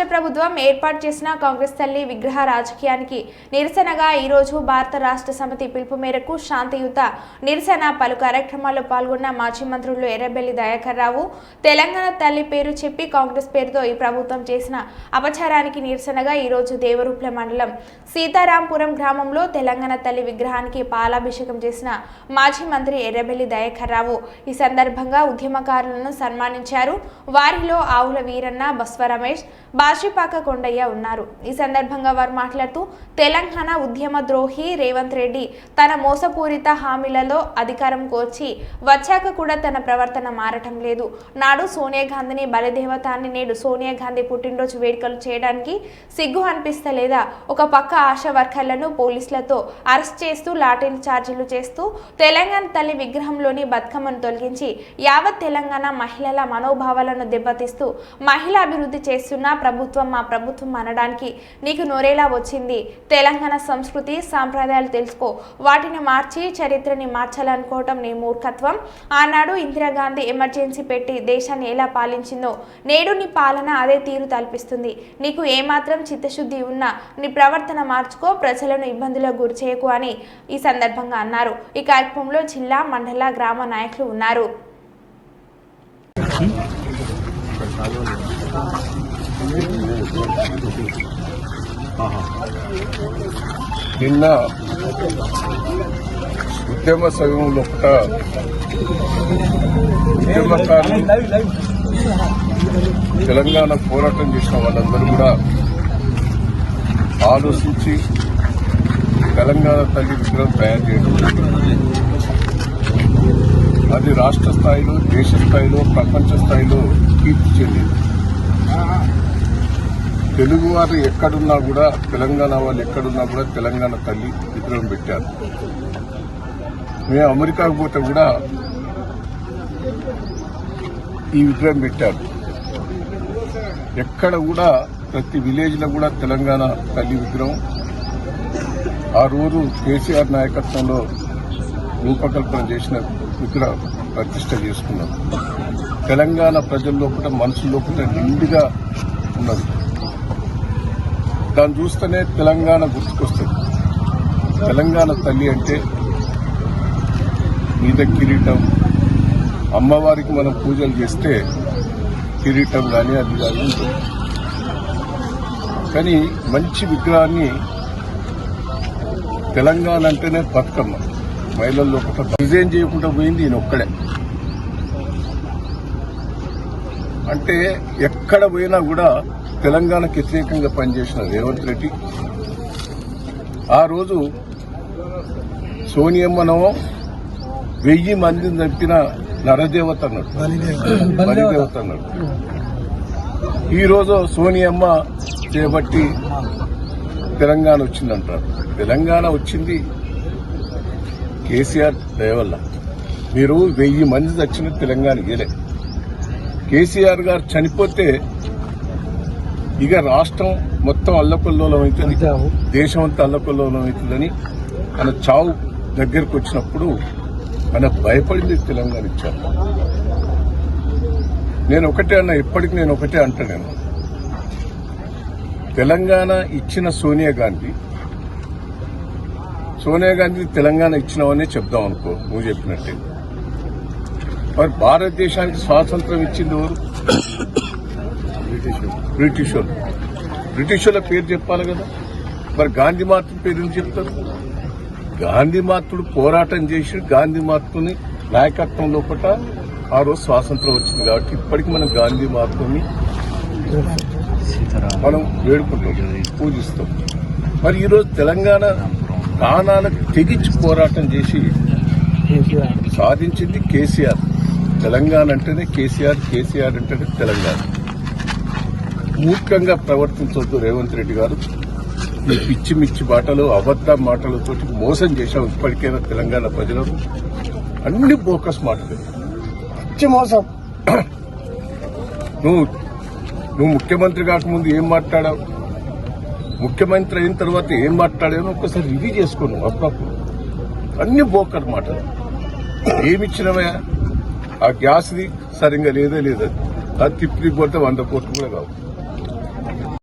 రాష్ట్ర ప్రభుత్వం ఏర్పాటు చేసిన కాంగ్రెస్ తల్లి విగ్రహ రాజకీయానికి నిరసనగా ఈరోజు భారత రాష్ట్ర సమితి పిలుపు మేరకు శాంతియుత నిరసన పలు కార్యక్రమాల్లో పాల్గొన్న మాజీ మంత్రులు ఎర్రబెల్లి దయాకర్ రావు తెలంగాణ తల్లి పేరు చెప్పి కాంగ్రెస్ పేరుతో ఈ ప్రభుత్వం చేసిన అపచారానికి నిరసనగా ఈరోజు దేవరూప్ల మండలం సీతారాంపురం గ్రామంలో తెలంగాణ తల్లి విగ్రహానికి పాలాభిషేకం చేసిన మాజీ మంత్రి ఎర్రబెల్లి దయాకర్ రావు ఈ సందర్భంగా ఉద్యమకారులను సన్మానించారు. వారిలో ఆవుల వీరన్న బస్వ రమేష్ బాషిపాక కొండయ్య ఉన్నారు. ఈ సందర్భంగా వారు మాట్లాడుతూ తెలంగాణ ఉద్యమ ద్రోహి రేవంత్ రెడ్డి తన మోసపూరిత హామీలలో అధికారం కోర్చి వచ్చాక కూడా తన ప్రవర్తన మారటం లేదు. నాడు సోనియా గాంధీని బలిదేవత అని నేడు సోనియా గాంధీ పుట్టినరోజు వేడుకలు చేయడానికి సిగ్గు అనిపిస్తలేదా? ఒక పక్క ఆశా వర్కర్లను పోలీసులతో అరెస్ట్ చేస్తూ లాఠీలు ఛార్జీలు చేస్తూ తెలంగాణ తల్లి విగ్రహంలోని బతుకమ్మను తొలగించి యావత్ తెలంగాణ మహిళల మనోభావాలను దెబ్బతీస్తూ మహిళా అభివృద్ధి చేస్తున్న ప్రభుత్వం మా ప్రభుత్వం అనడానికి నీకు నోరేలా వచ్చింది. తెలంగాణ సంస్కృతి సాంప్రదాయాలు తెలుసుకో. వాటిని మార్చి చరిత్రని మార్చాలనుకోవటం నీ మూర్ఖత్వం. ఆనాడు ఇందిరాగాంధీ ఎమర్జెన్సీ పెట్టి దేశాన్ని ఎలా పాలించిందో నేడు నీ పాలన అదే తీరు తలపిస్తుంది. నీకు ఏమాత్రం చిత్తశుద్ధి ఉన్నా నీ ప్రవర్తన మార్చుకో ప్రజలను ఇబ్బందులకు గురి చేయకు అని ఈ సందర్భంగా అన్నారు. ఈ కార్యక్రమంలో జిల్లా మండల గ్రామ నాయకులు ఉన్నారు. నిన్న ఉద్యమ సమయంలో యొక్క ఉద్యమకారులు తెలంగాణ పోరాటం చేసిన వాళ్ళందరూ కూడా ఆలోచించి తెలంగాణ తల్లి విగ్రహం తయారు చేయడం అది రాష్ట్ర స్థాయిలో దేశ స్థాయిలో ప్రపంచ స్థాయిలో కీర్తి చెందింది తెలుగు వారు ఎక్కడున్నా కూడా తెలంగాణ వాళ్ళు ఎక్కడున్నా కూడా తెలంగాణ తల్లి విగ్రహం పెట్టారు. మేము అమెరికాకు పోతే కూడా ఈ విగ్రహం పెట్టారు. ఎక్కడ కూడా ప్రతి విలేజ్లో కూడా తెలంగాణ తల్లి విగ్రహం. ఆ రోజు కేసీఆర్ నాయకత్వంలో రూపకల్పన చేసిన విగ్రహం ప్రతిష్ట చేసుకున్నాం. తెలంగాణ ప్రజల లోపల మనసు లోపల నిండుగా ఉన్నది. దాన్ని చూస్తేనే తెలంగాణ గుర్తుకొస్తుంది. తెలంగాణ తల్లి అంటే మీద కిరీటం. అమ్మవారికి మనం పూజలు చేస్తే కిరీటం కానీ అది కానీ ఉంటుంది. కానీ మంచి విగ్రహాన్ని తెలంగాణ అంటేనే బతుకమ్మ. మహిళల్లో ఒకట డిజైన్ చేయకుండా పోయింది ఈయన ఒక్కడే. అంటే ఎక్కడ పోయినా కూడా తెలంగాణకు వ్యతిరేకంగా పనిచేసిన రేవంత్ రెడ్డి. ఆ రోజు సోనియమ్మనో వెయ్యి మందిని చంపిన నరదేవత అన్నాడు. బలిదేవత. అన్నాడు. ఈ రోజు సోనియమ్మ చేపట్టి తెలంగాణ వచ్చిందంటారు. తెలంగాణ వచ్చింది కేసీఆర్ దయవల్ల. మీరు వెయ్యి మంది చచ్చిన తెలంగాణ ఇయలే కేసీఆర్ గారు చనిపోతే ఇక రాష్ట్రం మొత్తం అల్లకొల్లోలం అవుతుంది. దేశం అంతా అల్లకొల్లోలం అవుతుందని ఆయన చావు దగ్గరకు వచ్చినప్పుడు ఆయన భయపడింది తెలంగాణ ఇచ్చారు. నేను ఒకటే అన్న ఇప్పటికి నేను ఒకటే అంటా నేను తెలంగాణ ఇచ్చిన సోనియా గాంధీ సోనియా గాంధీ తెలంగాణ ఇచ్చినావనే చెప్దాం అనుకో నువ్వు చెప్పినట్టే. మరి భారతదేశానికి స్వాతంత్రం ఇచ్చింది ఎవరు? బ్రిటిష్ వాళ్ళు బ్రిటిష్ వాళ్ళ పేరు చెప్పాలి కదా. మరి గాంధీ మాతృ పేరు ఎందుకు చెప్తారు? గాంధీ మాతృడు పోరాటం చేసి గాంధీ మాతృని నాయకత్వం లోపల ఆ రోజు స్వాతంత్రం వచ్చింది కాబట్టి ఇప్పటికి మనం గాంధీ మాతృని మనం వేడుకుంటాం పూజిస్తాం. మరి ఈరోజు తెలంగాణ ప్రాణాలకు తెగించి పోరాటం చేసి సాధించింది కేసీఆర్. తెలంగాణ అంటేనే కేసీఆర్ కేసీఆర్ అంటేనే తెలంగాణ. మూర్ఖంగా ప్రవర్తించవద్దు రేవంత్ రెడ్డి గారు. ఈ పిచ్చి మిచ్చి మాటలు అబద్ధ మాటలతో మోసం చేశాం ఇప్పటికైనా తెలంగాణ ప్రజలు. అన్ని బోకస్ మాటలు. పిచ్చి మోసం. నువ్వు నువ్వు ముఖ్యమంత్రి కాకముందు ఏం మాట్లాడావు? ముఖ్యమంత్రి అయిన తర్వాత ఏం మాట్లాడావు? ఒక్కసారి రివ్యూ చేసుకోను అప్పుడప్పుడు. అన్ని బోకర్ మాటలు. ఏమిచ్చినవయా ఆ గ్యాస్ది సరిగ్గా లేదే లేదు అది తిప్పి పోతే వంద కోట్లు కూడా కావు.